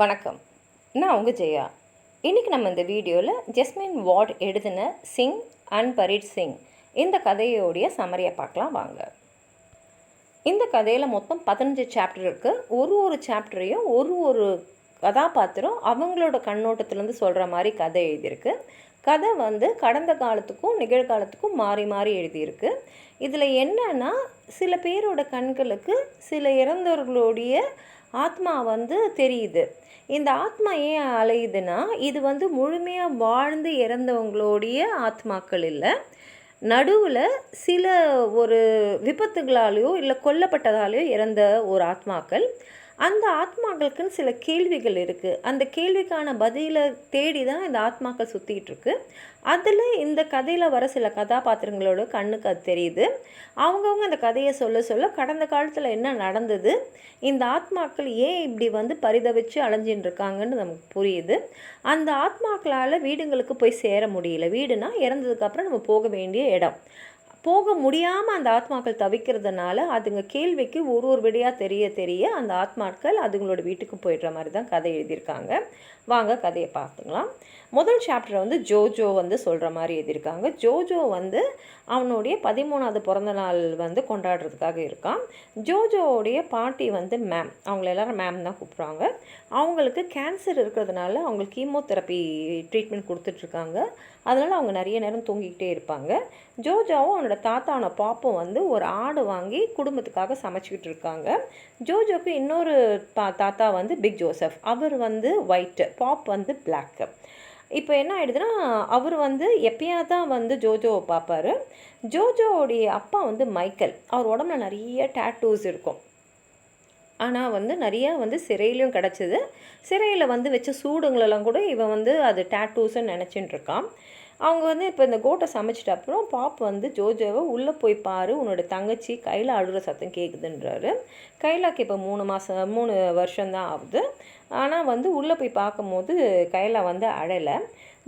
வணக்கம். நான் உங்கள் ஜெயா. இன்றைக்கி நம்ம இந்த வீடியோவில் ஜஸ்மின் வார்ட் எழுதின சிங் அண்ட் பரீட் சிங் இந்த கதையோடைய சமரியை பார்க்கலாம் வாங்க. இந்த கதையில் மொத்தம் பதினஞ்சு சாப்டர் இருக்குது ஒரு ஒரு சாப்டரையும் ஒரு ஒரு கதாபாத்திரம் அவங்களோட கண்ணோட்டத்துலேருந்து சொல்கிற மாதிரி கதை எழுதியிருக்கு. கதை வந்து கடந்த காலத்துக்கும் நிகழ்காலத்துக்கும் மாறி மாறி எழுதியிருக்கு. இதில் என்னன்னா சில பேரோட கண்களுக்கு சில இறந்தவர்களுடைய ஆத்மா வந்து தெரியுது. இந்த ஆத்மா ஏன் அலையுதுன்னா இது வந்து முழுமையாக வாழ்ந்து இறந்தவங்களுடைய ஆத்மாக்கள் இல்லை. நடுவில் சில ஒரு விபத்துகளாலேயோ இல்லை கொல்லப்பட்டதாலேயோ இறந்த ஒரு ஆத்மாக்கள். அந்த ஆத்மாக்களுக்குன்னு சில கேள்விகள் இருக்குது அந்த கேள்விக்கான பதிலை தேடி தான் இந்த ஆத்மாக்கள் சுற்றிட்டு இருக்கு. அதில் இந்த கதையில் வர சில கதாபாத்திரங்களோட கண்ணுக்கு அது தெரியுது. அவங்கவுங்க அந்த கதையை சொல்ல சொல்ல கடந்த காலத்தில் என்ன நடந்தது? இந்த ஆத்மாக்கள் ஏன் இப்படி வந்து பரிதவிச்சு அலைஞ்சின்னு இருக்காங்கன்னு நமக்கு புரியுது. அந்த ஆத்மாக்களால் வீடுங்களுக்கு போய் சேர முடியல. வீடுனா இறந்ததுக்கப்புறம் நம்ம போக வேண்டிய இடம். போக முடியாமல் அந்த ஆத்மாக்கள் தவிக்கிறதுனால அதுங்க கேள்விக்கு ஒரு ஒரு விடையாக தெரிய தெரிய அந்த ஆத்மாக்கள் அதுங்களோட வீட்டுக்கு போயிடுற மாதிரி தான் கதை எழுதியிருக்காங்க. வாங்க கதையை பார்த்துக்கலாம். முதல் சாப்டரை வந்து ஜோஜோ வந்து சொல்கிற மாதிரி எழுதியிருக்காங்க. ஜோஜோ வந்து அவனுடைய பதிமூணாவது பிறந்த நாள் வந்து கொண்டாடுறதுக்காக இருக்கான். ஜோஜோவுடைய பாட்டி வந்து மேம் அவங்கள எல்லாரும் மேம் தான் கூப்பிட்றாங்க. அவங்களுக்கு கேன்சர் இருக்கிறதுனால அவங்களுக்கு கீமோதெரப்பி ட்ரீட்மெண்ட் கொடுத்துட்ருக்காங்க அதனால் அவங்க நிறைய நேரம் தூங்கிக்கிட்டே இருப்பாங்க. ஜோஜாவும் அவனோட தாத்தான பாப்பும் வந்து ஒரு ஆடு வாங்கி குடும்பத்துக்காக சமைச்சிக்கிட்டு இருக்காங்க. ஜோஜோக்கு இன்னொரு பா தாத்தா வந்து பிக் ஜோசப் அவர் வந்து ஒயிட்டு பாப் வந்து பிளாக்கு இப்போ என்ன ஆயிடுதுன்னா அவர் வந்து எப்பயா தான் வந்து ஜோஜோவை பார்ப்பாரு ஜோஜோவுடைய அப்பா வந்து மைக்கேல் அவர் உடம்புல நிறைய டேட்டூஸ் இருக்கும். ஆனால் வந்து நிறையா வந்து சிறையிலையும் கிடச்சிது. சிறையில் வந்து வச்ச சூடுங்களெல்லாம் கூட இவன் வந்து அது டேட்டூஸ்ன்னு நினச்சின்னு இருக்கான். அவங்க வந்து இப்போ இந்த கோட்டை சமைச்சிட்ட அப்புறம் பாப் வந்து ஜோஜோவை உள்ளே போய் பாரு உன்னோட தங்கச்சி கையில் அழுகிற சத்தம் கேட்குதுன்றாரு கைலாக்கு இப்போ மூணு மாதம் மூணு வருஷம்தான் ஆகுது. ஆனால் வந்து உள்ளே போய் பார்க்கும்போது கைலா வந்து அழலை.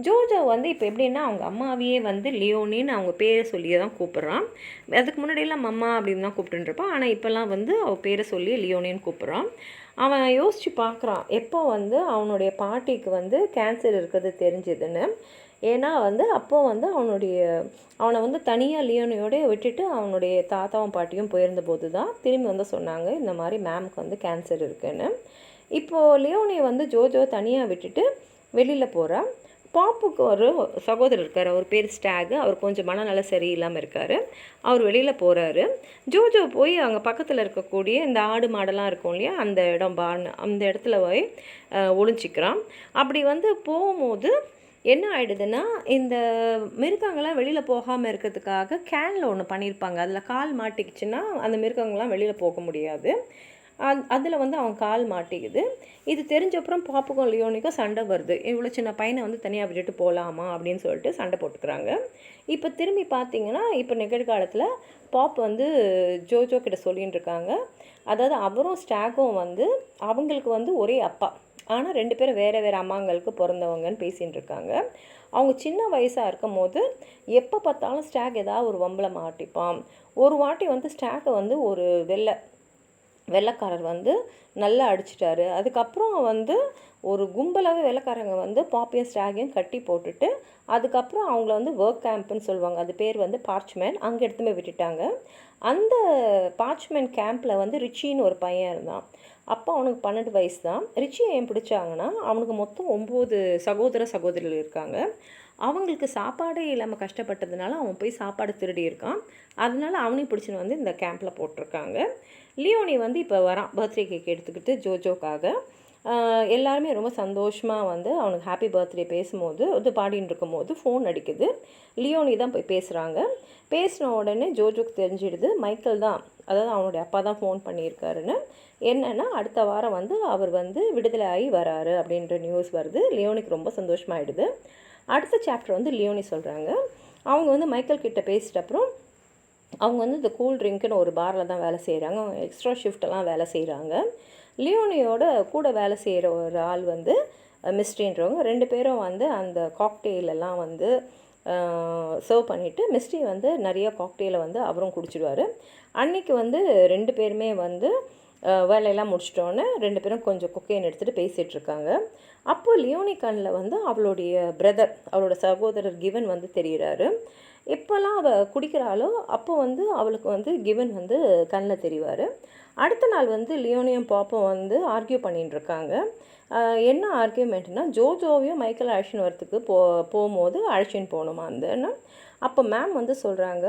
ஜோஜோ வந்து இப்போ எப்படின்னா அவங்க அம்மாவையே வந்து லியோனின்னு அவங்க பேரை சொல்லியே தான் கூப்பிட்றான். அதுக்கு முன்னாடியெல்லாம் மம்மா அப்படின்னு தான் கூப்பிட்டுருப்பான் ஆனால் இப்போல்லாம் வந்து அவள் பேரை சொல்லி லியோனின்னு கூப்பிட்றான். அவன் யோசித்து பார்க்குறான் எப்போ வந்து அவனுடைய பாட்டிக்கு வந்து கேன்சர் இருக்கிறது தெரிஞ்சதுன்னு. ஏன்னா வந்து அப்போ வந்து அவனுடைய அவனை வந்து தனியாக லியோனியோடய விட்டுட்டு அவனுடைய தாத்தாவும் பாட்டியும் போயிருந்தபோது தான் திரும்பி வந்து சொன்னாங்க இந்த மாதிரி மேம்க்கு வந்து கேன்சர் இருக்குன்னு. இப்போது லியோனியை வந்து ஜோஜோ தனியாக விட்டுட்டு வெளியில் போகிறான் பாப்புக்கு ஒரு சகோதரர் இருக்கார் அவர் பேர் ஸ்டாகு அவர் கொஞ்சம் மனநல சரியில்லாமல் இருக்கார். அவர் வெளியில் போகிறாரு ஜோஜோ போய் அங்கே பக்கத்தில் இருக்கக்கூடிய இந்த ஆடு மாடெல்லாம் இருக்கும் இல்லையா அந்த இடம் பான் அந்த இடத்துல போய் ஒளிஞ்சிக்கிறான். அப்படி வந்து போகும்போது என்ன ஆகிடுதுன்னா இந்த மிருகங்கள்லாம் வெளியில் போகாமல் இருக்கிறதுக்காக கேனில் ஒன்று பண்ணியிருப்பாங்க அதில் கால் மாட்டிக்கிச்சுன்னா அந்த மிருகங்கள்லாம் வெளியில் போக முடியாது. அந் அதில் வந்து அவன் கால் மாட்டிக்குது. இது தெரிஞ்சப்புறம் பாப்புக்கும் லியோனிக்கும் சண்டை வருது. இவ்வளோ சின்ன பையனை வந்து தனியாக விட்டுட்டு போகலாமா அப்படின்னு சொல்லிட்டு சண்டை போட்டுக்கிறாங்க. இப்போ திரும்பி பார்த்தீங்கன்னா இப்போ நிகழ்காலத்தில் பாப் வந்து ஜோஜோ கிட்ட சொல்லின்னு இருக்காங்க. அதாவது அவரும் ஸ்டாகும் வந்து அவங்களுக்கு வந்து ஒரே அப்பா. ஆனால் ரெண்டு பேரும் வேறு வேறு அம்மாங்களுக்கு பிறந்தவங்கன்னு பேசின்னு இருக்காங்க. அவங்க சின்ன வயசாக இருக்கும் போது எப்போ பார்த்தாலும் ஸ்டாக் ஏதாவது ஒரு வம்பளை மாட்டிப்பான். ஒரு வாட்டி வந்து ஸ்டாக்கை வந்து ஒரு வெள்ளை வெள்ளைக்காரர் வந்து நல்லா அடிச்சிட்டாரு. அதுக்கப்புறம் வந்து ஒரு கும்பலாகவே வெள்ளைக்காரங்க வந்து பாப்பியும் ஸ்டாகையும் கட்டி போட்டுட்டு அதுக்கப்புறம் அவங்கள வந்து ஒர்க் கேம்ப்னு சொல்லுவாங்க. அது பேர் வந்து பார்ச்மேன். அங்கே எடுத்து போய் விட்டுட்டாங்க. அந்த பார்ச்மேன் கேம்பில் வந்து ரிச்சின்னு ஒரு பையன் இருந்தான். அப்போ அவனுக்கு பன்னெண்டு வயசு தான். ரிச்சியை ஏன் பிடிச்சாங்கன்னா அவனுக்கு மொத்தம் ஒம்பது சகோதர சகோதரிகள் இருக்காங்க. அவங்களுக்கு சாப்பாடே இல்லாமல் கஷ்டப்பட்டதுனால அவன் போய் சாப்பாடு திருடி இருக்கான் அதனால அவனையும் பிடிச்சின்னு வந்து இந்த கேம்பில் போட்டிருக்காங்க. லியோனி வந்து இப்போ வரான் பர்த்டே கேக் எடுத்துக்கிட்டு ஜோஜோக்காக. எல்லாருமே ரொம்ப சந்தோஷமாக வந்து அவனுக்கு ஹாப்பி பர்த்டே பேசும்போது இது பாடின்னு இருக்கும்போது ஃபோன் அடிக்குது. லியோனி தான் போய் பேசுகிறாங்க பேசின உடனே ஜோஜோக்கு தெரிஞ்சிடுது மைக்கேல் தான் அதாவது அவனுடைய அப்பா தான் ஃபோன் பண்ணியிருக்காருன்னு. என்னென்னா அடுத்த வாரம் வந்து அவர் வந்து விடுதலை ஆகி வராரு அப்படின்ற நியூஸ் வருது. லியோனிக்கு ரொம்ப சந்தோஷமாயிடுது. அடுத்த சாப்டர் வந்து லியோனி சொல்கிறாங்க அவங்க வந்து மைக்கேல் கிட்ட பேசிட்ட அப்புறம் அவங்க வந்து இந்த கூல் ட்ரிங்க்குன்னு ஒரு பாரில் தான் வேலை செய்கிறாங்க அவங்க எக்ஸ்ட்ரா ஷிஃப்டெல்லாம் வேலை செய்கிறாங்க லியோனியோட கூட வேலை செய்கிற ஒரு ஆள் வந்து மிஸ்ட்ரின்றவங்க ரெண்டு பேரும் வந்து அந்த காக்டெயிலெல்லாம் வந்து சர்வ் பண்ணிவிட்டு மிஸ்ட்ரி வந்து நிறைய காக்டெயிலை வந்து அவரும் குடிச்சிடுவார். அன்றைக்கி வந்து ரெண்டு பேருமே வந்து வேலையெல்லாம் முடிச்சிட்டோன்னே ரெண்டு பேரும் கொஞ்சம் கொக்கைன் எடுத்துகிட்டு பேசிகிட்டு இருக்காங்க லியோனி கண்ணில் வந்து அவளுடைய பிரதர் அவளோட சகோதரர் கிவன் வந்து தெரிகிறாரு எப்போல்லாம் அவள் குடிக்கிறாளோ அப்போ வந்து அவளுக்கு வந்து கிவன் வந்து கண்ணில் தெரிவார். அடுத்த நாள் வந்து லியோனியும் பாப்பும் வந்து ஆர்கியூ பண்ணிட்டு இருக்காங்க என்ன ஆர்கியூமெண்ட்னா ஜோஜோவையும் மைக்கேல் அழைச்சின்னு வரத்துக்கு போ போகும்போது அழைச்சின்னு போகணுமா அந்தன்னு அப்போ மேம் வந்து சொல்கிறாங்க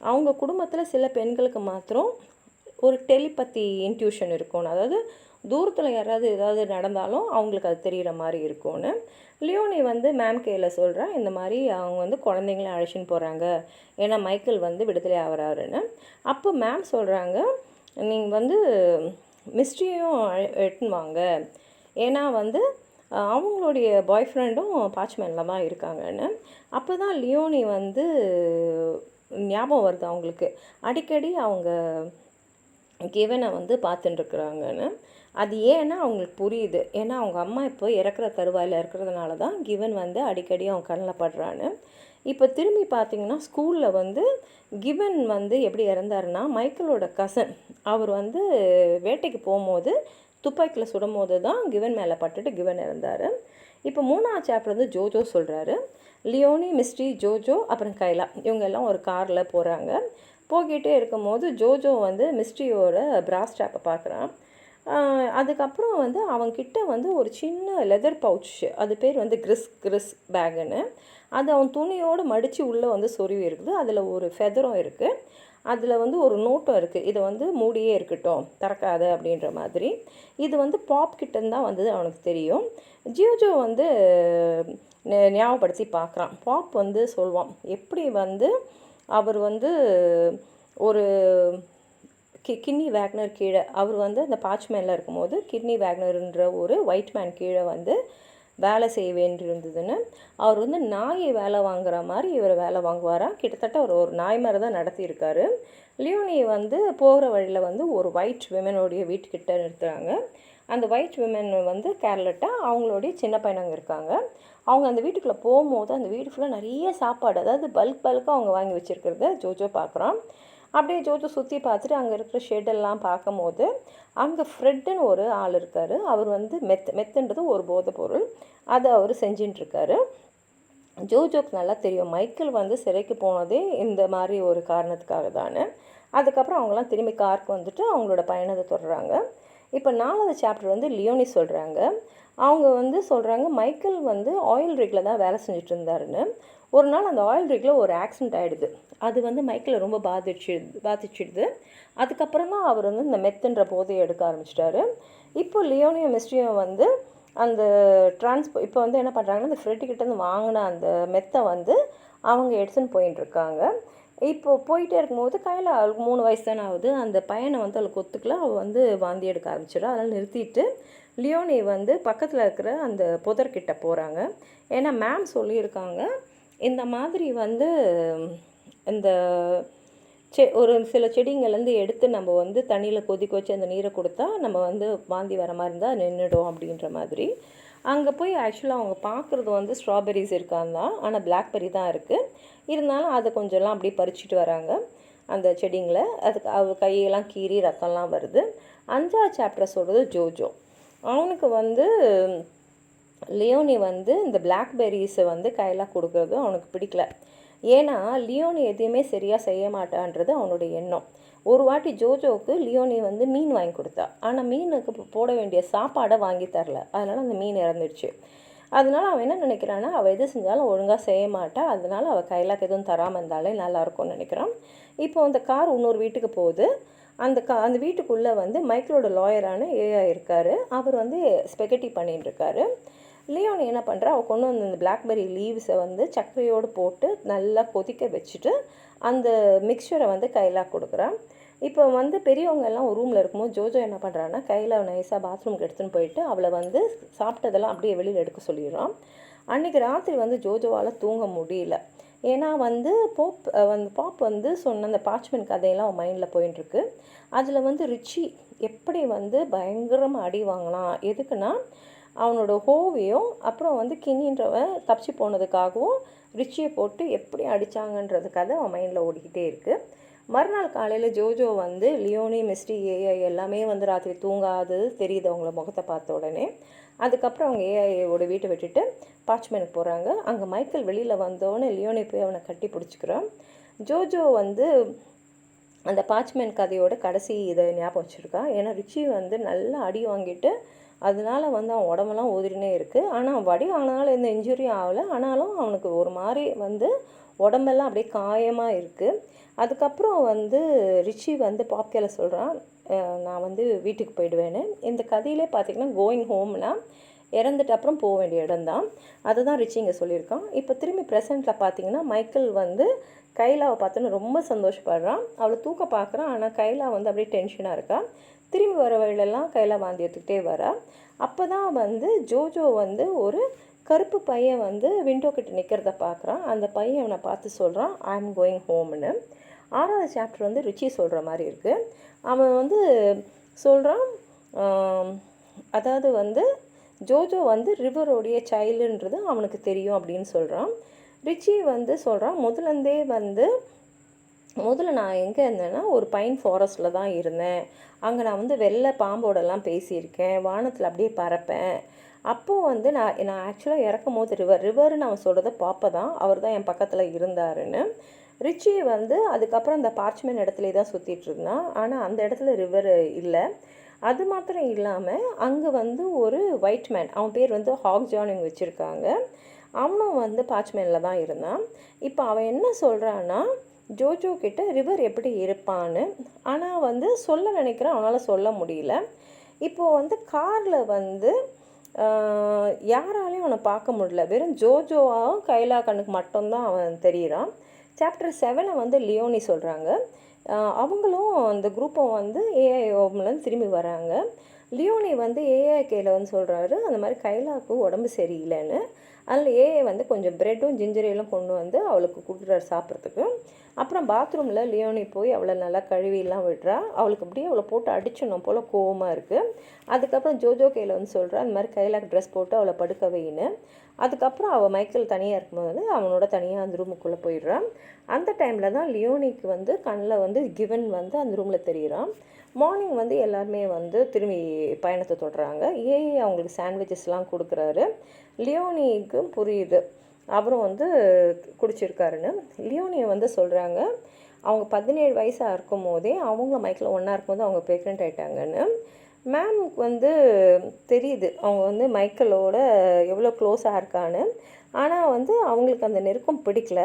அவங்க குடும்பத்தில் சில பெண்களுக்கு மாத்திரம் ஒரு டெலிபத்தி இன்ட்யூஷன் இருக்கும்னு. அதாவது தூரத்தில் யாராவது ஏதாவது நடந்தாலும் அவங்களுக்கு அது தெரிகிற மாதிரி இருக்கும்னு. லியோனி வந்து மேம் கையில் சொல்கிறா இந்த மாதிரி அவங்க வந்து குழந்தைங்கள அழைச்சின்னு போகிறாங்க ஏன்னா மைக்கேல் வந்து விடுதலை ஆகிறாருன்னு. அப்போ மேம் சொல்கிறாங்க நீங்கள் வந்து மிஸ்ட்ரியும் எட்டுன்னு வாங்க. ஏன்னா வந்து அவங்களுடைய பாய் ஃப்ரெண்டும் பாட்ச்மேனில் தான் இருக்காங்கன்னு. அப்போ தான் லியோனி வந்து ஞாபகம் வருது அவங்களுக்கு. அடிக்கடி அவங்க கிவனை வந்து பார்த்துட்டுருக்குறாங்கன்னு அது ஏன்னா அவங்களுக்கு புரியுது. ஏன்னா அவங்க அம்மா இப்போ இறக்குற தருவாயில் இருக்கிறதுனால தான் கிவன் வந்து அடிக்கடி அவங்க கண்ணில் படுறான்னு. இப்போ திரும்பி பார்த்தீங்கன்னா ஸ்கூலில் வந்து கிவன் வந்து எப்படி இறந்தாருன்னா மைக்கேலோட கசன் அவர் வந்து வேட்டைக்கு போகும்போது துப்பாக்கியில் சுடும்போது தான் கிவன் மேலே பட்டுட்டு கிவன் இறந்தார். இப்போ மூணாவது சாப்டர் வந்து ஜோஜோ சொல்கிறாரு லியோனி மிஸ்ட்ரி ஜோஜோ அப்புறம் கைலா இவங்க எல்லாம் ஒரு காரில் போகிறாங்க போய்கிட்டே இருக்கும்போது ஜோஜோ வந்து மிஸ்ட்ரியோட பிராஸ் ஸ்ட்ராப்பை பார்க்குறான். அதுக்கப்புறம் வந்து அவன்கிட்ட வந்து ஒரு சின்ன லெதர் பவுச் அது பேர் வந்து கிறிஸ் கிறிஸ் பேகுன்னு அது அவன் துணியோடு மடித்து உள்ளே வந்து சொருவி இருக்குது. அதில் ஒரு ஃபெதரும் இருக்குது அதில் வந்து ஒரு நோட்டும் இருக்குது இது வந்து மூடியே இருக்கட்டும். திறக்காத அப்படின்ற மாதிரி. இது வந்து பாப் கிட்டந்தான் வந்தது அவனுக்கு தெரியும். ஜியோஜோ வந்து ஞாபகப்படுத்தி பார்க்குறான். பாப் வந்து சொல்வான் எப்படி வந்து அவர் வந்து ஒரு கி கிட்னி வேக்னர் கீழே அவர் வந்து அந்த பாச்மேனில் இருக்கும்போது கிட்னி வேக்னர்ன்ற ஒரு ஒயிட் மேன் கீழே வந்து வேலை செய்ய வேண்டியிருந்ததுன்னு அவர் வந்து நாயை வேலை வாங்குற மாதிரி இவர் வேலை வாங்குவாரா? கிட்டத்தட்ட அவர் ஒரு நாய் மாதிரி தான் நடத்தியிருக்காரு. லியோனி வந்து போகிற வழியில் வந்து ஒரு ஒயிட் விமனுடைய வீட்டுக்கிட்ட நிறுத்துகிறாங்க அந்த ஒயிட் விமன் வந்து கேர்லெட்டாக அவங்களுடைய சின்ன பையனங்க இருக்காங்க. அவங்க அந்த வீட்டுக்குள்ளே போகும்போது அந்த வீடு ஃபுல்லாக நிறைய சாப்பாடு அதாவது பல்க் பல்காக அவங்க வாங்கி வச்சுருக்கிறத ஜோஜோ பார்க்குறோம் அப்படியே ஜோஜோ சுற்றி பார்த்துட்டு அங்கே இருக்கிற ஷெட்டெல்லாம் பார்க்கும்போது அங்கே ஃப்ரெட்டுன்னு ஒரு ஆள் இருக்கார். அவர் வந்து மெத் மெத்துன்றது ஒரு போதை பொருள். அதை அவர் செஞ்சுட்டுருக்காரு ஜோஜோக்கு நல்லா தெரியும் மைக்கேல் வந்து சிறைக்கு போனதே இந்த மாதிரி ஒரு காரணத்துக்காக தானே அதுக்கப்புறம் அவங்களாம் திரும்பி காருக்கு வந்துட்டு அவங்களோட பயணத்தை தொடர்றாங்க. இப்போ நாலாவது சாப்டர் வந்து லியோனி சொல்கிறாங்க அவங்க வந்து சொல்கிறாங்க மைக்கேல் வந்து ஆயில் ரிக்கில் தான் வேலை செஞ்சுட்டு இருந்தாருன்னு. ஒரு நாள் அந்த ஆயில் ரிக்கில் ஒரு ஆக்சிடென்ட் ஆகிடுது அது வந்து மைக்கேலை ரொம்ப பாதிச்சு பாதிச்சிடுது. அதுக்கப்புறம் தான் அவர் வந்து இந்த மெத்துன்ற போதையை எடுக்க ஆரம்பிச்சிட்டாரு. இப்போ லியோனியும் மிஸ்ட்ரியும் வந்து அந்த டிரான்ஸ்போ இப்போ வந்து என்ன பண்ணுறாங்கன்னா அந்த ஃப்ரெட்டு கிட்டேருந்து வாங்கின அந்த மெத்தை வந்து அவங்க எடுத்துன்னு போயின்னு இருக்காங்க. இப்போ போயிட்டே இருக்கும்போது கையில் அவளுக்கு மூணு வயசு தானே ஆகுது அந்த பையனை வந்து அவளுக்கு ஒத்துக்கல அவள் வந்து வாந்தி எடுக்க ஆரம்பிச்சிடும் அதனால் நிறுத்திட்டு லியோனி வந்து பக்கத்தில் இருக்கிற அந்த புதர்கிட்ட போகிறாங்க ஏன்னா மேம் சொல்லியிருக்காங்க இந்த மாதிரி வந்து இந்த செ ஒரு சில செடிங்கள்லேருந்து எடுத்து நம்ம வந்து தண்ணியில் கொதிக்க வச்சு அந்த நீரை கொடுத்தா நம்ம வந்து வாந்தி வர மாதிரி இருந்தால் நின்றுடும் அப்படின்ற மாதிரி. அங்கே போய் ஆக்சுவலாக அவங்க பார்க்குறது வந்து ஸ்ட்ராபெரிஸ் இருக்கான் தான். ஆனால் பிளாக்பெரி தான் இருக்குது இருந்தாலும் அதை கொஞ்சம்லாம் அப்படியே பறிச்சுட்டு வராங்க அந்த செடிங்களை. அதுக்கு அவ கையெல்லாம் கீறி ரத்தம்லாம் வருது. அஞ்சாவது சாப்டரை சொல்கிறது ஜோஜோ. அவனுக்கு வந்து லியோனி வந்து இந்த பிளாக்பெரிஸை வந்து கையில் கொடுக்குறது அவனுக்கு பிடிக்கல. ஏன்னா லியோனி எதையுமே சரியாக செய்ய மாட்டான்றது அவனுடைய எண்ணம். ஒரு வாட்டி ஜோஜோவுக்கு லியோனி வந்து மீன் வாங்கி கொடுத்தா. ஆனால் மீனுக்கு போட வேண்டிய சாப்பாடை வாங்கி தரல. அதனால் அந்த மீன் இறந்துடுச்சு. அதனால அவன் என்ன நினைக்கிறான்னா அவள் எது செஞ்சாலும் ஒழுங்காக செய்ய மாட்டா. அதனால் அவள் கையிலாக்கு எதுவும் தராமல் இருந்தாலே நல்லாயிருக்கும்னு நினைக்கிறான். இப்போ அந்த கார் இன்னொரு வீட்டுக்கு போகுது. அந்த கா அந்த வீட்டுக்குள்ளே வந்து மைக்கிளோட லாயரான ஏஐ இருக்கார். அவர் வந்து ஸ்பெகட்டி பண்ணிட்டு இருக்காரு. லியோன் என்ன பண்ணுறா அவள் கொண்டு வந்து அந்த பிளாக்பெர்ரி லீவ்ஸை வந்து சர்க்கரையோடு போட்டு நல்லா கொதிக்க வச்சுட்டு அந்த மிக்சரை வந்து கையில கொடுக்குறான் இப்போ வந்து பெரியவங்க எல்லாம் ஒரு ரூமில் இருக்கும்போது ஜோஜோ என்ன பண்ணுறான்னா கையில் நைஸாக பாத்ரூம்க்கு எடுத்துன்னு போயிட்டு அவளை வந்து சாப்பிட்டதெல்லாம் அப்படியே வெளியில் எடுக்க சொல்லிடுறான். அன்றைக்கி ராத்திரி வந்து ஜோஜோவால் தூங்க முடியல. ஏன்னா வந்து போப் வந்து பாப் வந்து சொன்ன அந்த பாச்மென் கதையெல்லாம் அவன் மைண்டில் போயின்ட்டுருக்கு அதில் வந்து ரிச்சி எப்படி வந்து பயங்கரமாக அடி வாங்கலாம் எதுக்குன்னா அவனோட ஹோவியும் அப்புறம் வந்து கிண்ணின்றவன் தப்பிச்சு போனதுக்காகவும் ரிச்சியை போட்டு எப்படி அடித்தாங்கன்றது கதை அவன் மைண்டில் ஓடிக்கிட்டே இருக்குது மறுநாள் காலையில் ஜோஜோ வந்து லியோனி மிஸ்டி ஏஐ எல்லாமே வந்து ராத்திரி தூங்காதது தெரியுது அவங்கள முகத்தை பார்த்த உடனே. அதுக்கப்புறம் அவங்க ஏஐயோட வீட்டை விட்டுட்டு பாட்ச்மேனுக்கு போகிறாங்க அங்கே மைக்கேல் வெளியில் வந்தோடனே லியோனி போய் அவனை கட்டி பிடிச்சிக்கிறான். ஜோஜோ வந்து அந்த பாட்ச்மேன் கதையோட கடைசி இதை ஞாபகம் வச்சுருக்கான். ஏன்னா ரிச்சி வந்து நல்லா அடி வாங்கிட்டு அதனால வந்து அவன் உடம்பெல்லாம் ஊதிரினே இருக்குது ஆனால் அவன் வடி வாங்கினால எந்த இன்ஜுரியும் ஆகலை. ஆனாலும் அவனுக்கு ஒரு மாதிரி வந்து உடம்பெல்லாம் அப்படியே காயமாக இருக்குது அதுக்கப்புறம் வந்து ரிச்சி வந்து பாப்கேல சொல்கிறான் நான் வந்து வீட்டுக்கு போயிடுவேன்னு. இந்த கதையிலே பார்த்தீங்கன்னா கோயிங் ஹோம்னா இறந்துட்டு அப்புறம் போக வேண்டிய இடம்தான். அதுதான் ரிச்சி இங்கே சொல்லியிருக்கான். இப்போ திரும்பி ப்ரெசண்ட்டில் பார்த்தீங்கன்னா மைக்கேல் வந்து கைலாவை பார்த்தோன்னு ரொம்ப சந்தோஷப்படுறான். அவளை தூக்க பார்க்குறான் ஆனால் கைலா வந்து அப்படியே டென்ஷனாக இருக்கா. திரும்பி வர வழியிலெல்லாம் கைலா வாந்தி எடுத்துக்கிட்டே வரா. அப்போ தான் வந்து ஜோஜோ வந்து ஒரு கருப்பு பையன் வந்து விண்டோ கிட்ட நிற்கிறத பார்க்குறான் அந்த பையன் அவனை பார்த்து சொல்கிறான் ஐ எம் கோயிங் ஹோம்னு ஆறாவது சாப்டர் வந்து ரிச்சி சொல்கிற மாதிரி இருக்குது அவன் வந்து சொல்கிறான் அதாவது வந்து ஜோஜோ வந்து ரிவரோடைய சைல்டுன்றது அவனுக்கு தெரியும் அப்படின்னு சொல்கிறான் ரிச்சி வந்து சொல்கிறான் முதலேருந்தே வந்து முதல்ல நான் எங்கே இருந்தேன்னா ஒரு பைன் ஃபாரஸ்ட்டில் தான் இருந்தேன். அங்கே நான் வந்து வெள்ளை பாம்போடெல்லாம் பேசியிருக்கேன். வானத்தில் அப்படியே பறப்பேன். அப்போது வந்து நான் நான் ஆக்சுவலாக இறக்கும் போது ரிவர் ரிவர்னு அவன் சொல்கிறத பாப்ப தான் அவர் தான் என் பக்கத்தில் இருந்தாருன்னு. ரிச்சி வந்து அதுக்கப்புறம் அந்த பார்ச்மென் இடத்துல தான் சுற்றிட்டு இருந்தான். ஆனால் அந்த இடத்துல ரிவர் இல்லை. அது மாத்திரம் இல்லாமல் அங்கே வந்து ஒரு ஒயிட் மேன் அவன் பேர் வந்து ஹாக் ஜானிங் வச்சுருக்காங்க. அவனும் வந்து பாச்மேனில் தான் இருந்தான். இப்போ அவன் என்ன சொல்கிறான்னா ஜோஜோ கிட்ட ரிவர் எப்படி இருப்பான்னு ஆனால் வந்து சொல்ல நினைக்கிறேன் அவனால் சொல்ல முடியல. இப்போது வந்து காரில் வந்து யாராலையும் அவனை பார்க்க முடியல. வெறும் ஜோஜோவாகவும் கைலா கண்ணுக்கு மட்டும்தான் அவன் தெரியிறான். சாப்டர் செவனை வந்து லியோனி சொல்கிறாங்க அவங்களும் அந்த குரூப்பை வந்து ஏஐ ஓம்லேருந்து திரும்பி வராங்க லியோனி வந்து ஏஐகேயில் வந்து சொல்கிறாரு அந்த மாதிரி கைலாவுக்கு உடம்பு சரியில்லைன்னு. அதில் ஏஐ வந்து கொஞ்சம் ப்ரெட்டும் ஜிஞ்சரையெல்லாம் கொண்டு வந்து அவளுக்கு கொடுக்குறாரு சாப்பிட்றதுக்கு. அப்புறம் பாத்ரூமில் லியோனி போய் அவளை நல்லா கழுவிலாம் விடுறா. அவளுக்கு அப்படியே அவளை போட்டு அடிச்சணும் போல் கோவமாக இருக்குது அதுக்கப்புறம் ஜோஜோ கையில் வந்து சொல்கிறா அந்த மாதிரி கையில் ட்ரெஸ் போட்டு அவளை படுக்க வைன்னு. அதுக்கப்புறம் அவள் மைக்கேல் தனியாக இருக்கும்போது அவனோட தனியாக அந்த ரூமுக்குள்ளே போயிடுறான் அந்த டைமில் தான் லியோனிக்கு வந்து கண்ணில் வந்து கிவன் வந்து அந்த ரூமில் தெரியிறான் மார்னிங் வந்து எல்லாருமே வந்து திரும்பி பயணத்தை தொடர்றாங்க. ஏஐ அவங்களுக்கு சாண்ட்விச்சஸ்லாம் கொடுக்குறாரு. லியோனிக்கும் புரியுது. அவரும் வந்து குடிச்சிருக்காருன்னு லியோனியை வந்து சொல்கிறாங்க அவங்க பதினேழு வயசாக இருக்கும் போதே அவங்கள மைக்கில் ஒன்றா இருக்கும்போது அவங்க ப்ரெக்னென்ட் ஆகிட்டாங்கன்னு மேமுக்கு வந்து தெரியுது அவங்க வந்து மைக்கேலோட எவ்வளோ க்ளோஸாக இருக்கான்னு. ஆனால் வந்து அவங்களுக்கு அந்த நெருக்கம் பிடிக்கல.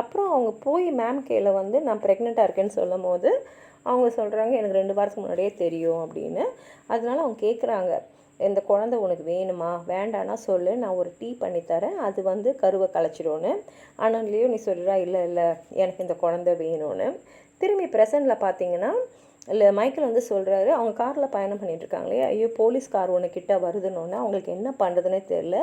அப்புறம் அவங்க போய் மேம் கையில் வந்து நான் ப்ரெக்னெண்ட்டாக இருக்கேன்னு சொல்லும் போது அவங்க சொல்கிறாங்க எனக்கு ரெண்டு வாரத்துக்கு முன்னாடியே தெரியும் அப்படின்னு. அதனால அவங்க கேட்குறாங்க இந்த குழந்த உனக்கு வேணுமா? வேண்டானா சொல்லு நான் ஒரு டீ பண்ணித்தரேன் அது வந்து கருவை கலைச்சிடும்னு ஆனால் நீ சொல்கிறா இல்லை இல்லை எனக்கு இந்த குழந்த வேணும்னு. திரும்பி ப்ரெசண்டில் பார்த்தீங்கன்னா இல்லை மைக்கேல் வந்து சொல்கிறாரு அவங்க காரில் பயணம் பண்ணிகிட்ருக்காங்களே ஐயோ போலீஸ் கார் ஒன்று கிட்ட வருதுன்னு அவங்களுக்கு என்ன பண்ணுறதுனே தெரில.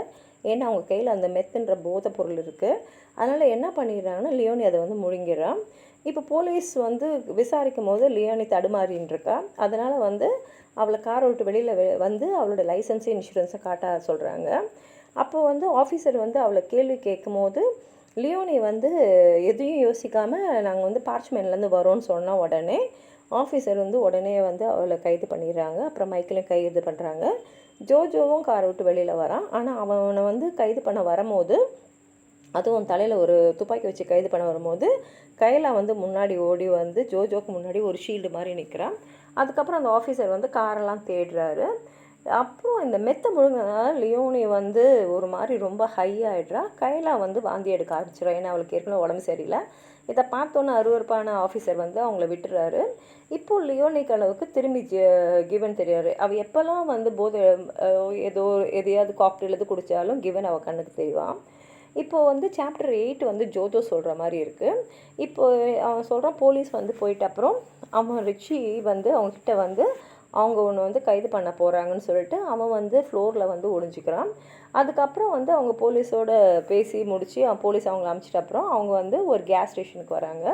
ஏன்னா அவங்க கையில் அந்த மெத்துன்ற போதை பொருள் இருக்குது அதனால் என்ன பண்ணிடுறாங்கன்னா லியோனி அதை வந்து முழுங்கிடுறான் இப்போ போலீஸ் வந்து விசாரிக்கும் போது லியோனி தடுமாறின்னு இருக்கா அதனால் வந்து அவளை காரை விட்டு வெளியில் வந்து அவளோட லைசன்ஸு இன்சூரன்ஸை காட்ட சொல்கிறாங்க அப்போ வந்து ஆஃபீஸர் வந்து அவளை கேள்வி கேட்கும் போது லியோனி வந்து எதையும் யோசிக்காமல் நாங்கள் வந்து பார்ச்மேன்லேருந்து வரோன்னு சொன்னால் உடனே ஆஃபீஸர் வந்து உடனே வந்து அவளை கைது பண்ணிடுறாங்க. அப்புறம் மைக்கிலையும் கைது பண்ணுறாங்க ஜோஜோவும் காரை விட்டு வெளியில் வரான். ஆனால் அவனை வந்து கைது பண்ண வரும்போது அதுவும் தலையில் ஒரு துப்பாக்கி வச்சு கைது பண்ண வரும்போது கைலா வந்து முன்னாடி ஓடி வந்து ஜோஜோக்கு முன்னாடி ஒரு ஷீல்டு மாதிரி நிற்கிறான் அதுக்கப்புறம் அந்த ஆஃபீஸர் வந்து காரெல்லாம் தேடுறாரு. அப்புறம் இந்த மெத்த முழுங்கினால லியோனி வந்து ஒரு மாதிரி ரொம்ப ஹை ஆகிடுறா கைலா வந்து வாந்தி எடுக்க ஆரம்பிச்சிடும் ஏன்னா அவளுக்கு ஏற்கனவே உடம்பு சரியில்லை. இதை பார்த்தோன்னே அருவறுப்பான ஆஃபீஸர் வந்து அவங்கள விட்டுறாரு. இப்போ லியோனிக் அளவுக்கு திரும்பி கிவன் தெரியாரு அவள் எப்போல்லாம் வந்து போதை ஏதோ எதையாவது காக்டெயில் எது குடித்தாலும் கிவன் அவள் கண்ணுக்கு தெரிவான். இப்போது வந்து சாப்டர் எயிட் வந்து ஜோஜோ சொல்கிற மாதிரி இருக்குது இப்போ அவன் சொல்கிறான் போலீஸ் வந்து போயிட்ட அப்புறம் அவன் ரிச்சி வந்து அவங்கக்கிட்ட வந்து அவங்க ஒன்று வந்து கைது பண்ண போகிறாங்கன்னு சொல்லிட்டு அவன் வந்து ஃப்ளோரில் வந்து ஒழிஞ்சிக்கிறான் அதுக்கப்புறம் வந்து அவங்க போலீஸோட பேசி முடித்து போலீஸ் அவங்கள அமுச்சிட்ட அப்புறம் அவங்க வந்து ஒரு கேஸ் ஸ்டேஷனுக்கு வராங்க.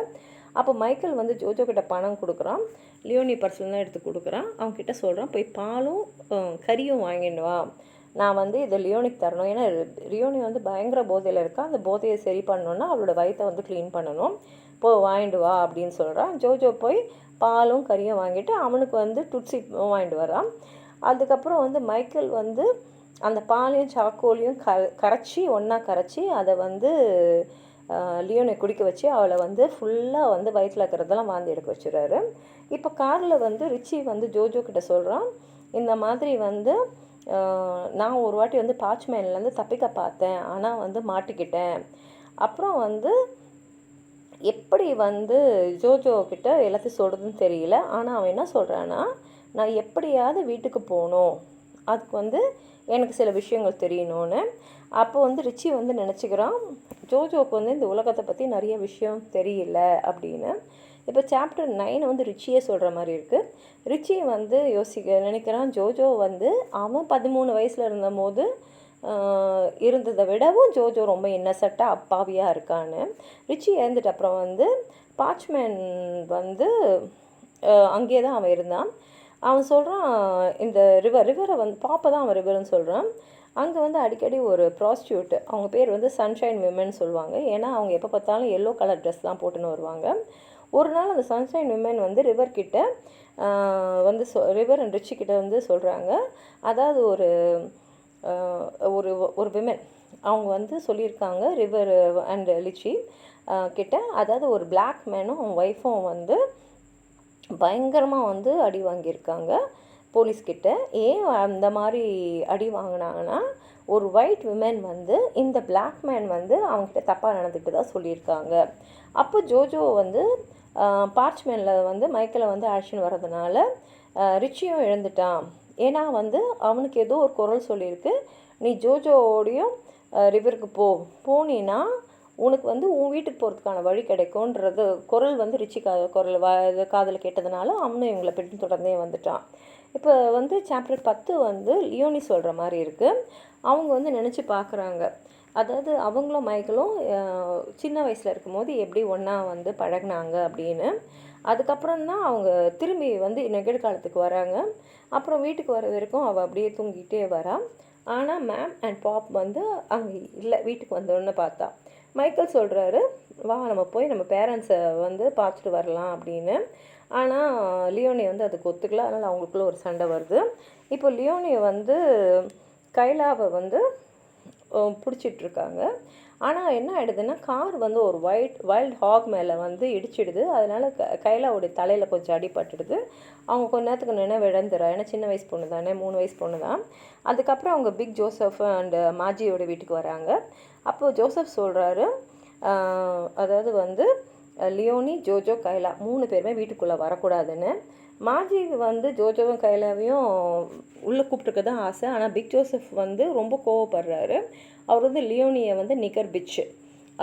அப்போ மைக்கேல் வந்து ஜோஜோ கிட்ட பணம் கொடுக்குறான். லியோனி பர்சன்லாம் எடுத்து கொடுக்குறான். அவங்கக்கிட்ட சொல்கிறான் போய் பாலும் கறியும் வாங்கிடுவான் நான் வந்து இதை லியோனிக்கு தரணும். ஏன்னா லியோனி வந்து பயங்கர போதையில் இருக்கா. அந்த போதையை சரி பண்ணணுன்னா அவளோட வயிற்றை வந்து க்ளீன் பண்ணணும். போ வாங்கிட்டு வா அப்படின்னு சொல்கிறான் ஜோஜோ போய் பாலும் கறியும் வாங்கிட்டு அவனுக்கு வந்து டுட்ஸி வாங்கிட்டு வரான் அதுக்கப்புறம் வந்து மைக்கேல் வந்து அந்த பாலையும் சாக்கோலையும் க கரைச்சி ஒன்றா கரைச்சி அதை வந்து லியோனை குடிக்க வச்சு அவளை வந்து ஃபுல்லாக வந்து வயிற்றில் இருக்கிறதெல்லாம் வாந்தி எடுக்க வச்சுறாரு இப்போ காரில் வந்து ரிச்சி வந்து ஜோஜோ கிட்ட சொல்கிறான் இந்த மாதிரி வந்து நான் ஒரு வாட்டி வந்து பாச்மேன்லேருந்து தப்பிக்க பார்த்தேன். ஆனால் வந்து மாட்டிக்கிட்டேன். அப்புறம் வந்து எப்படி வந்து ஜோஜோ கிட்ட எல்லாத்தையும் சொல்கிறதுன்னு தெரியல. ஆனால் அவன் என்ன சொல்கிறான்னா நான் எப்படியாவது வீட்டுக்கு போகணும். அதுக்கு வந்து எனக்கு சில விஷயங்கள் தெரியணும்னு. அப்போ வந்து ரிச்சி வந்து நினச்சிக்கிறான் ஜோஜோவுக்கு வந்து இந்த உலகத்தை பற்றி நிறைய விஷயம் தெரியல அப்படின்னு. இப்போ சாப்டர் நைன் வந்து ரிச்சியே சொல்கிற மாதிரி இருக்குது ரிச்சி வந்து யோசிக்க நினைக்கிறான் ஜோஜோ வந்து அவன் பதிமூணு வயசில் இருந்தபோது இருந்ததை விடவும் ஜோஜோ ரொம்ப இன்னசெட்டாக அப்பாவியாக இருக்கான்னு. ரிச்சி இறந்துட்டு அப்புறம் வந்து பாச்மேன் வந்து அங்கேயே தான் அவன் இருந்தான். அவன் சொல்கிறான் இந்த ரிவர் ரிவரை வந்து பாப்பை தான் அவன் ரிவர்னு சொல்கிறான் அங்கே வந்து அடிக்கடி ஒரு ப்ராஸ்டியூட் அவங்க பேர் வந்து சன்ஷைன் விமன் சொல்லுவாங்க. ஏன்னா அவங்க எப்போ பார்த்தாலும் எல்லோ கலர் ட்ரெஸ் தான் போட்டுன்னு வருவாங்க. ஒரு நாள் அந்த சன்ஷைன் உமன் வந்து ரிவர் கிட்ட வந்து சொ ரிவர் அண்ட் ரிச்சி கிட்ட வந்து சொல்கிறாங்க அதாவது ஒரு ஒரு ஒரு விமன் அவங்க வந்து சொல்லியிருக்காங்க ரிவர் அண்ட் லிச்சி கிட்ட. அதாவது ஒரு பிளாக் மேனும் அவங்க ஒய்ஃபும் வந்து பயங்கரமாக வந்து அடி வாங்கியிருக்காங்க போலீஸ்கிட்ட ஏன் அந்த மாதிரி அடி வாங்கினாங்கன்னா ஒரு ஒயிட் விமன் வந்து இந்த பிளாக் மேன் வந்து அவங்ககிட்ட தப்பாக நடந்துட்டு தான் சொல்லியிருக்காங்க. அப்போ ஜோஜோ வந்து பார்ச்மேனில் வந்து மைக்கில் வந்து ஆக்ஷன் வர்றதுனால ரிச்சியும் எழுந்துட்டான் ஏன்னா வந்து அவனுக்கு ஏதோ ஒரு குரல் சொல்லியிருக்கு. நீ ஜோஜோவோடையும் ரிவருக்கு போ. போனீன்னா உனக்கு வந்து உன் வீட்டுக்கு போகிறதுக்கான வழி கிடைக்கும்ன்றது. குரல் வந்து ரிச்சி கா குரல் வா காதில் கேட்டதுனால அவனும் இவங்களை பின் தொடர்ந்தே வந்துட்டான். இப்போ வந்து சாப்டர் பத்து வந்து லியோனி சொல்கிற மாதிரி இருக்குது அவங்க வந்து நினச்சி பார்க்குறாங்க அதாவது அவங்களும் மைக்கிளும் சின்ன வயசில் இருக்கும்போது எப்படி ஒன்றா வந்து பழகினாங்க அப்படின்னு. அதுக்கப்புறம் தான் அவங்க திரும்பி வந்து நிகழ்காலத்துக்கு வராங்க. அப்புறம் வீட்டுக்கு வர வரைக்கும் அவள் அப்படியே தூங்கிட்டே வரா. ஆனால் மேம் அண்ட் பாப் வந்து அங்கே இல்லை வீட்டுக்கு வந்தோன்னு பார்த்தா. மைக்கேல் சொல்கிறாரு வா நம்ம போய் நம்ம பேரண்ட்ஸை வந்து பார்த்துட்டு வரலாம் அப்படின்னு. ஆனால் லியோனி வந்து அதுக்கு ஒத்துக்கல. அதனால் அவங்களுக்குள்ள ஒரு சண்டை வருது. இப்போ லியோனியை வந்து கைலாவை வந்து பிடிச்சிட்ருக்காங்க. ஆனால் என்ன ஆகிடுதுன்னா கார் வந்து ஒரு ஒயிட் வைல்ட் ஹாக் மேலே வந்து இடிச்சிடுது. அதனால் க கைலாவுடைய தலையில் கொஞ்சம் அடிபட்டுடுது. அவங்க கொஞ்ச நேரத்துக்கு நினைவு இழந்துறா ஏன்னா சின்ன வயசு பொண்ணு தானே மூணு வயசு பொண்ணு தான். அதுக்கப்புறம் அவங்க பிக் ஜோசப் அண்ட் மாஜியோட வீட்டுக்கு வராங்க. அப்போது ஜோசப் சொல்கிறாரு அதாவது வந்து லியோனி ஜோஜோ கைலா மூணு பேருமே வீட்டுக்குள்ளே வரக்கூடாதுன்னு. மாஜி வந்து ஜோஜோவும் கைலாவையும் உள்ளே கூப்பிட்டுக்க தான் ஆசை. ஆனால் பிக் ஜோசப் வந்து ரொம்ப கோவப்படுறாரு. அவர் வந்து லியோனியை வந்து நிகர் பிச்சு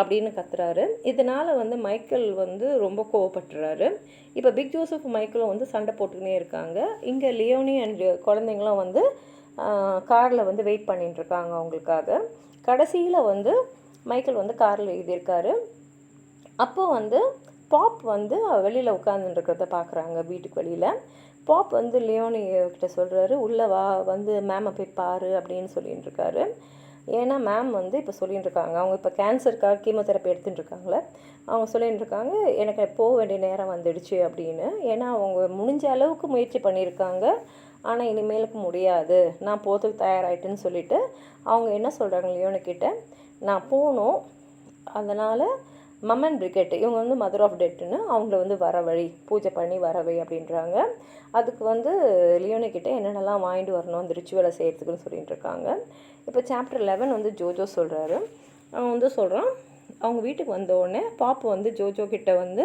அப்படின்னு கத்துறாரு. இதனால் வந்து மைக்கேல் வந்து ரொம்ப கோவப்பட்டுறாரு. இப்போ பிக் ஜோசப் மைக்கேலும் வந்து சண்டை போட்டுக்கினே இருக்காங்க. இங்கே லியோனி அண்ட் குழந்தைங்களும் வந்து காரில் வந்து வெயிட் பண்ணிட்டு இருக்காங்க அவங்களுக்காக. கடைசியில் வந்து மைக்கேல் வந்து காரில் எழுதியிருக்காரு. அப்போ வந்து பாப் வந்து வெளியில் உட்காந்துருக்கிறத பார்க்குறாங்க வீட்டுக்கு வெளியில். பாப் வந்து லியோனி கிட்ட சொல்கிறாரு உள்ளே வா வந்து மேமை போய் பாரு அப்படின்னு சொல்லிட்டு இருக்காரு ஏன்னா மேம் வந்து இப்போ சொல்லிகிட்டு இருக்காங்க அவங்க இப்போ கேன்சருக்காக கீமோதெரப்பி எடுத்துகிட்டு இருக்காங்களே அவங்க சொல்லிகிட்டு இருக்காங்க எனக்கு போக வேண்டிய நேரம் வந்துடுச்சு அப்படின்னு. ஏன்னா அவங்க முடிஞ்ச அளவுக்கு முயற்சி பண்ணியிருக்காங்க ஆனால் இனிமேலுக்கு முடியாது. நான் போகிறதுக்கு தயாராகிட்டேன்னு சொல்லிட்டு அவங்க என்ன சொல்கிறாங்க லியோனுக்கிட்ட நான் போகணும் அதனால் மம்மன் பிரிகெட் இவங்க வந்து மதர் ஆஃப் டெட்டுன்னு அவங்கள வந்து வர வழி பூஜை பண்ணி வரவை அப்படின்றாங்க. அதுக்கு வந்து லியோனி கிட்டே என்னென்னலாம் வாங்கிட்டு வரணும் அந்த ரிச்சுவலை செய்கிறதுக்குன்னு சொல்லிட்டு இருக்காங்க. இப்போ சாப்டர் லெவன் வந்து ஜோஜோ சொல்கிறாரு அவன் வந்து சொல்கிறான் அவங்க வீட்டுக்கு வந்தோடனே பாப்பு வந்து ஜோஜோ கிட்ட வந்து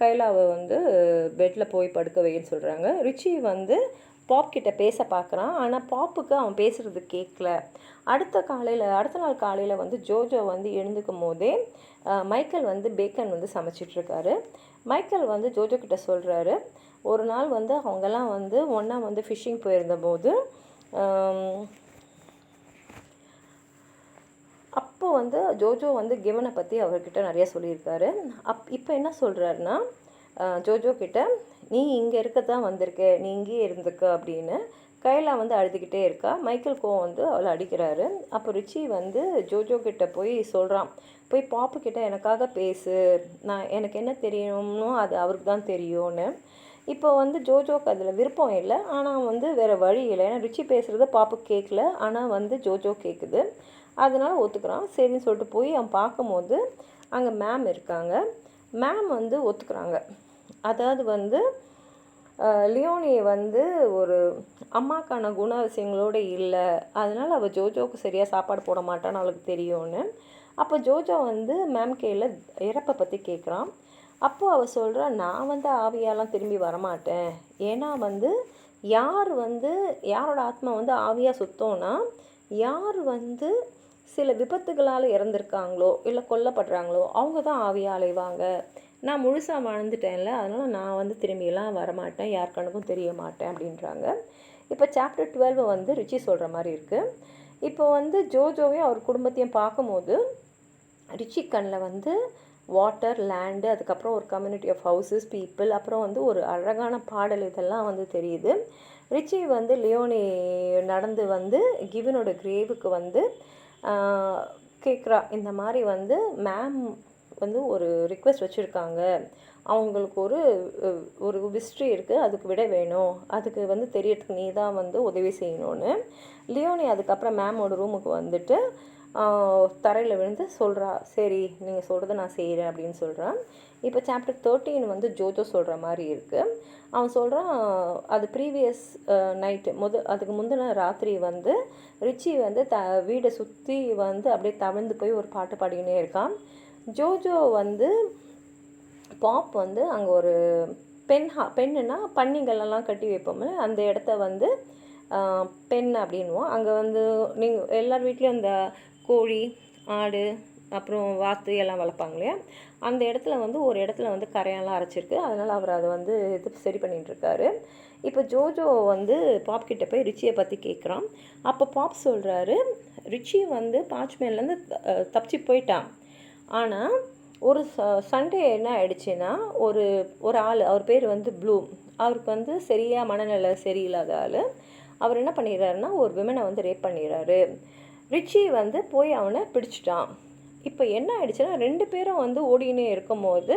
கைலாவை வந்து பெட்டில் போய் படுக்க வைன்னு சொல்கிறாங்க ரிச்சி வந்து பாப் கிட்ட பேச பார்க்குறான். ஆனால் பாப்புக்கு அவன் பேசுகிறது கேட்கல. அடுத்த காலையில் அடுத்த நாள் காலையில் வந்து ஜோஜோ வந்து எழுந்துக்கும் போதே மைக்கேல் வந்து பேக்கன் வந்து சமைச்சிட்ருக்காரு மைக்கேல் வந்து ஜோஜோ கிட்ட சொல்கிறாரு ஒரு நாள் வந்து அவங்கெல்லாம் வந்து ஒன்றா வந்து ஃபிஷ்ஷிங் போயிருந்தபோது அப்போ வந்து ஜோஜோ வந்து கிவனை பற்றி அவர்கிட்ட நிறைய சொல்லியிருக்காரு. அப் இப்போ என்ன சொல்கிறாருன்னா ஜோஜோ கிட்ட நீ இங்கே இருக்க தான் வந்திருக்க நீ இங்கேயே இருந்துக்க அப்படின்னு கைலா வந்து அழுதுகிட்டே இருக்கா. மைக்கேல் கோவம் வந்து அவளை அடிக்கிறாரு. அப்போ ரிச்சி வந்து ஜோஜோ கிட்ட போய் சொல்கிறான் போய் பாப்பு கிட்ட எனக்காக பேசு. நான் எனக்கு என்ன தெரியணும்னு அது அவருக்கு தான் தெரியும்னு. இப்போ வந்து ஜோஜோக்கு அதில் விருப்பம் இல்லை. ஆனால் வந்து வேறு வழி இல்லை. ஏன்னா ரிச்சி பேசுகிறத பாப்பு கேட்கல ஆனால் வந்து ஜோஜோ கேட்குது அதனால் ஒத்துக்கிறான். சரின்னு சொல்லிட்டு போய் அவன் பார்க்கும்போது அங்கே மேம் இருக்காங்க. மேம் வந்து ஒத்துக்கிறாங்க. அதாவது வந்து லியோனியை லியோனி வந்து ஒரு அம்மாக்கான குணாதிசயங்களோடு இல்லை. அதனால் அவள் ஜோஜோவுக்கு சரியாக சாப்பாடு போட மாட்டான்னு அவளுக்கு தெரியும்னு. அப்போ ஜோஜோ வந்து மேம் கையில் இறப்பை பற்றி கேட்குறான் அப்போது அவள் சொல்கிறா நான் வந்து ஆவியாலாம் திரும்பி வரமாட்டேன். ஏன்னா வந்து யார் வந்து யாரோட ஆத்மா வந்து ஆவியாக சுத்தோன்னா யார் வந்து சில விபத்துகளால் இறந்துருக்காங்களோ இல்லை கொல்லப்படுறாங்களோ அவங்க தான் ஆவியாக அலைவாங்க. நான் முழுசாக வாழ்ந்துட்டேன்ல அதனால் நான் வந்து திரும்பியெல்லாம் வரமாட்டேன். யார் தெரிய மாட்டேன் அப்படின்றாங்க. இப்போ சாப்டர் டுவெல்வ் வந்து ரிச்சி சொல்கிற மாதிரி இருக்குது இப்போ வந்து ஜோஜோவையும் அவர் குடும்பத்தையும் பார்க்கும்போது ரிச்சி கண்ணில் வந்து வாட்டர் லேண்டு அதுக்கப்புறம் ஒரு கம்யூனிட்டி ஆஃப் ஹவுசஸ் பீப்புள் அப்புறம் வந்து ஒரு அழகான பாடல் இதெல்லாம் வந்து தெரியுது. ரிச்சி வந்து லியோனி நடந்து வந்து கிவனோட கிரேவுக்கு வந்து கேட்குறா இந்த மாதிரி வந்து மேம் வந்து ஒரு ரிக்வெஸ்ட் வச்சுருக்காங்க. அவங்களுக்கு ஒரு ஒரு ஹிஸ்ட்ரி இருக்குது அதுக்கு விட வேணும். அதுக்கு வந்து தெரியறதுக்கு நீ தான் வந்து உதவி செய்யணும்னு. லியோனி அதுக்கப்புறம் மேமோட ரூமுக்கு வந்துட்டு தரையில் விழுந்து சொல்கிறா சரி நீங்கள் சொல்கிறத நான் செய்கிறேன் அப்படின்னு சொல்கிறான் இப்போ சாப்டர் தேர்ட்டீன் வந்து ஜோஜோ சொல்கிற மாதிரி இருக்குது அவன் சொல்கிறான் அது ப்ரீவியஸ் நைட்டு முத அதுக்கு முந்தின ராத்திரி வந்து ரிச்சி வந்து த வீடை சுற்றி வந்து அப்படியே தவிழ்ந்து போய் ஒரு பாட்டு பாடிக்கினே இருக்கான். ஜோஜோ வந்து பாப் வந்து அங்கே ஒரு பெண் ஹா பெண்ணுனா பன்னிகளெல்லாம் கட்டி வைப்போம்ல அந்த இடத்த வந்து பெண் அப்படின்வோம் அங்கே வந்து நீங்கள் எல்லார் வீட்லேயும் அந்த கோழி ஆடு அப்புறம் வாத்து எல்லாம் வளர்ப்பாங்க இல்லையா? அந்த இடத்துல வந்து ஒரு இடத்துல வந்து கரையெல்லாம் அரைச்சிருக்கு. அதனால் அவர் அதை வந்து இது சரி பண்ணிட்டுருக்காரு இப்போ ஜோஜோ வந்து பாப் கிட்டே போய் ரிச்சியை பற்றி கேட்குறான் அப்போ பாப் சொல்கிறாரு ரிச்சி வந்து பாச்மேன்லேருந்து தப்பிச்சு போயிட்டான். ஆனால் ஒரு சண்டே என்ன ஆயிடுச்சுன்னா ஒரு ஒரு ஆள் அவர் பேர் வந்து ப்ளூ. அவருக்கு வந்து சரியாக மனநிலை சரியில்லாத ஆள். அவர் என்ன பண்ணிடுறாருன்னா ஒரு விமனை வந்து ரேப் பண்ணிடுறாரு. ரிச்சி வந்து போய் அவனை பிடிச்சிட்டான். இப்போ என்ன ஆயிடுச்சுன்னா ரெண்டு பேரும் வந்து ஓடினே இருக்கும்போது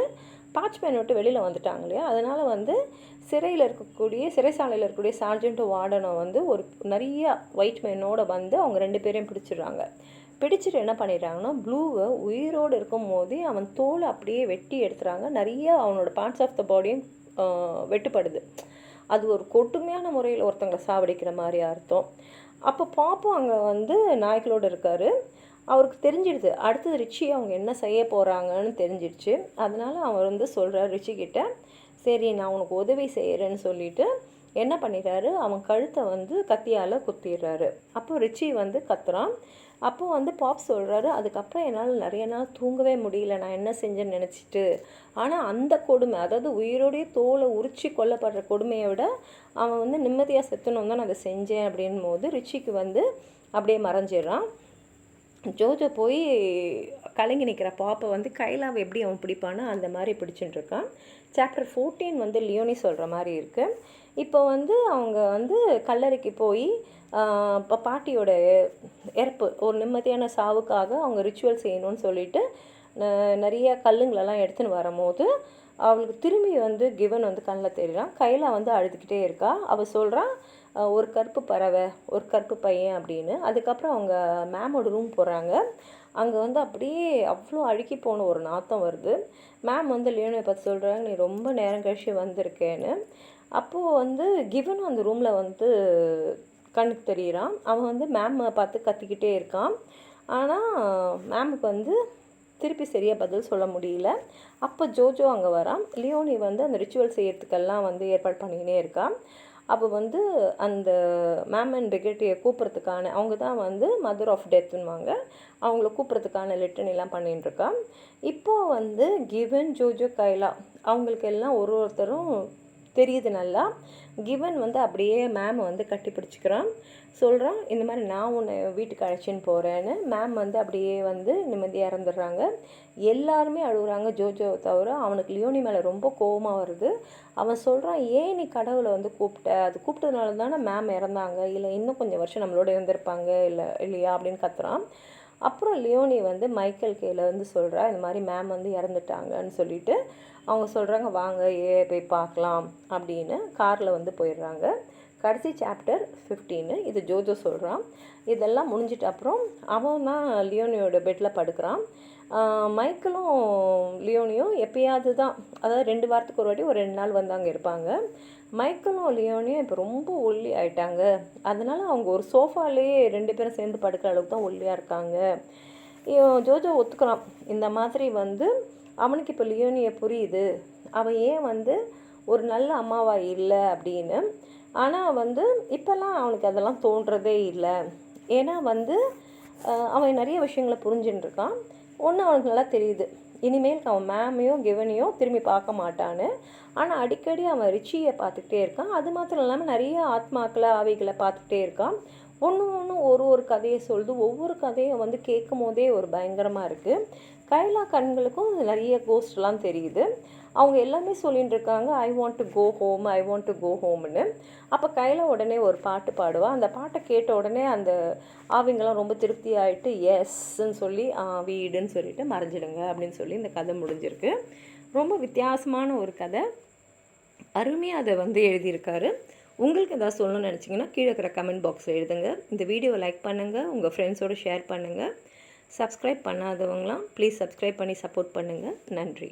பாட்ச்மேன் விட்டு வெளியில் வந்துட்டாங்க இல்லையா? அதனால் வந்து சிறையில் இருக்கக்கூடிய சிறைசாலையில் இருக்கக்கூடிய சார்ஜென்ட்டு வார்டனை வந்து ஒரு நிறைய ஒயிட் மேனோட வந்து அவங்க ரெண்டு பேரையும் பிடிச்சிடுறாங்க. பிடிச்சிட்டு என்ன பண்ணிடுறாங்கன்னா ப்ளூவை உயிரோடு இருக்கும் போதே அவன் தோலை அப்படியே வெட்டி எடுத்துகிறாங்க நிறைய அவனோட பார்ட்ஸ் ஆஃப் த பாடியும் வெட்டுப்படுது. அது ஒரு கொடுமையான முறையில் ஒருத்தங்களை சாவடிக்கிற மாதிரி அர்த்தம். அப்போ பாப்போம் அங்கே வந்து நாய்களோடு இருக்கார். அவருக்கு தெரிஞ்சிடுது. அடுத்தது ரிச்சி அவங்க என்ன செய்ய போகிறாங்கன்னு தெரிஞ்சிடுச்சு. அதனால அவர் வந்து சொல்கிறார் ரிச்சிக்கிட்ட சரி நான் உனக்கு உதவி செய்கிறேன்னு சொல்லிட்டு என்ன பண்ணிடுறாரு? அவன் கழுத்தை வந்து கத்தியால் குத்திடுறாரு. அப்போ ரிச்சி வந்து கத்துறான். அப்போது வந்து பாப் சொல்கிறாரு அதுக்கப்புறம் என்னால் நிறைய நாள் தூங்கவே முடியல நான் என்ன செஞ்சேன்னு நினச்சிட்டு. ஆனால் அந்த கொடுமை அதாவது உயிரோடைய தோலை உரிச்சி கொல்லப்படுற கொடுமையை விட அவன் வந்து நிம்மதியாக செத்துணும் தான் நான் அதை செஞ்சேன் அப்படின் போது ரிச்சிக்கு வந்து அப்படியே மறைஞ்சிடுறான். ஜோஜோ போய் கலங்கி நிற்கிற பாப்பை வந்து கைலாவை எப்படி அவன் பிடிப்பானோ அந்த மாதிரி பிடிச்சிட்டு இருக்கான். சாப்டர் ஃபோர்டீன் வந்து லியோனி சொல்கிற மாதிரி இருக்குது இப்போ வந்து அவங்க வந்து கல்லறைக்கு போய் இப்போ பாட்டியோட இறப்பு ஒரு நிம்மதியான சாவுக்காக அவங்க ரிச்சுவல் செய்யணும்னு சொல்லிட்டு நிறைய கல்லுங்களெல்லாம் எடுத்துன்னு வரும்போது அவளுக்கு திரும்பி வந்து கிவன் வந்து கண்ணில் தெரியலாம் கையில் வந்து அழுதுகிட்டே இருக்கா. அவள் சொல்கிறான் ஒரு கருப்பு பறவை ஒரு கருப்பு பையன் அப்படின்னு. அதுக்கப்புறம் அவங்க மேமோட ரூம் போகிறாங்க அங்கே வந்து அப்படியே அவ்வளோ அழுக்கி போன ஒரு நாத்தம் வருது. மேம் வந்து லியோனை பார்த்து சொல்கிறாங்க நீ ரொம்ப நேரம் கழிச்சு வந்திருக்கேன்னு. அப்போது வந்து கிவனும் அந்த ரூமில் வந்து கண்ணுக்கு தெரியிறான். அவன் வந்து மேம் பார்த்து கத்திக்கிட்டே இருக்கான். ஆனால் மேமுக்கு வந்து திருப்பி சரியாக பதில் சொல்ல முடியல. அப்போ ஜோஜோ அங்கே வரான். லியோனி வந்து அந்த ரிச்சுவல் செய்கிறதுக்கெல்லாம் வந்து ஏற்பாடு பண்ணிக்கினே இருக்கான். அப்போ வந்து அந்த மேம் அண்ட் பிகட்டியை கூப்பிட்றதுக்கான அவங்க தான் வந்து மதர் ஆஃப் டெத்துன்னுவாங்க அவங்கள கூப்பிட்றதுக்கான லிட்டனிலாம் பண்ணிட்டுருக்கா இருக்கான் இப்போ வந்து கிவன் ஜோஜோ கைலா அவங்களுக்கு எல்லாம் ஒரு ஒருத்தரும் தெரியுது நல்லா. கிவன் வந்து அப்படியே மேம் வந்து கட்டி பிடிச்சிக்கிறான் சொல்கிறான் இந்த மாதிரி நான் உன்னை வீட்டுக்கு அழைச்சின்னு போகிறேன்னு மேம் வந்து அப்படியே வந்து நிம்மதியாக இறந்துடுறாங்க எல்லாருமே அழுகுறாங்க ஜோஜோ தவிர அவனுக்கு லியோனி மேலே ரொம்ப கோவமாக வருது. அவன் சொல்கிறான் ஏன் நீ கடவுளை வந்து கூப்பிட்ட? அது கூப்பிட்டதுனால தானே மேம் இறந்தாங்க. இல்லை இன்னும் கொஞ்சம் வருஷம் நம்மளோட இருந்திருப்பாங்க. இல்லை இல்லையா? அப்படின்னு கத்துறான். அப்புறம் லியோனி வந்து மைக்கேல் கேல வந்து சொல்கிறா இந்த மாதிரி மேம் வந்து இறந்துட்டாங்கன்னு சொல்லிட்டு அவங்க சொல்கிறாங்க வாங்க ஏ போய் பார்க்கலாம். அப்படின்னு காரில் வந்து போயிடுறாங்க. கடைசி சாப்டர் ஃபிஃப்டீனு இது ஜோஜோ சொல்கிறான் இதெல்லாம் முடிஞ்சிட்டு அப்புறம் அவன் தான் லியோனியோட பெட்டில் படுக்கிறான். மைக்கிளும் லியோனியும் எப்பயாவது தான் அதாவது ரெண்டு வாரத்துக்கு ஒரு வாட்டி ஒரு ரெண்டு நாள் வந்து அங்கே இருப்பாங்க. மைக்கிளும் லியோனியும் இப்போ ரொம்ப ஒல்லி ஆயிட்டாங்க. அதனால் அவங்க ஒரு சோஃபாலேயே ரெண்டு பேரும் சேர்ந்து படுக்கிற அளவுக்கு தான் ஒல்லியாக இருக்காங்க. ஜோஜோ ஒத்துக்கிறான். இந்த மாதிரி வந்து அவனுக்கு இப்போ லியோனியை புரியுது. அவன் ஏன் வந்து ஒரு நல்ல அம்மாவா இல்லை அப்படின்னு ஆனால் வந்து இப்போல்லாம் அவனுக்கு அதெல்லாம் தோன்றதே இல்லை. ஏன்னா வந்து அவன் நிறைய விஷயங்களை புரிஞ்சுட்டுருக்கான் ஒன்று அவனுக்கு நல்லா தெரியுது. இனிமேல் அவன் மேமையும் கிவனையும் திரும்பி பார்க்க மாட்டான்னு. ஆனால் அடிக்கடி அவன் ரிச்சியை பார்த்துக்கிட்டே இருக்கான். அது மாத்திரம் இல்லாமல் நிறைய ஆத்மாக்களை ஆவிகளை பார்த்துக்கிட்டே இருக்கான். ஒன்று ஒன்று ஒரு ஒரு கதையை சொல்லுது. ஒவ்வொரு கதையை வந்து கேட்கும் போதே ஒரு பயங்கரமாக இருக்குது கைலா கண்களுக்கும் நிறைய கோஸ்ட்லாம் தெரியுது. அவங்க எல்லாமே சொல்லிகிட்டு இருக்காங்க I want to go home I want to go ஹோம்னு அப்போ கையில் உடனே ஒரு பாட்டு பாடுவா. அந்த பாட்டை கேட்ட உடனே அந்த ஆவிங்கெல்லாம் ரொம்ப திருப்தி ஆகிட்டு எஸ்ன்னு சொல்லி வீடுன்னு சொல்லிட்டு மறைஞ்சிடுங்க அப்படின்னு சொல்லி இந்த கதை முடிஞ்சிருக்கு. ரொம்ப வித்தியாசமான ஒரு கதை. அருமையாக அதை வந்து எழுதியிருக்காரு. உங்களுக்கு ஏதாவது சொல்லணும்னு நினச்சிங்கன்னா கீழே இருக்கிற கமெண்ட் பாக்ஸில் எழுதுங்க. இந்த வீடியோவை லைக் பண்ணுங்கள் உங்கள் ஃப்ரெண்ட்ஸோடு ஷேர் பண்ணுங்கள் சப்ஸ்கிரைப் பண்ணாதவங்களாம் ப்ளீஸ் சப்ஸ்கிரைப் பண்ணி சப்போர்ட் பண்ணுங்கள் நன்றி.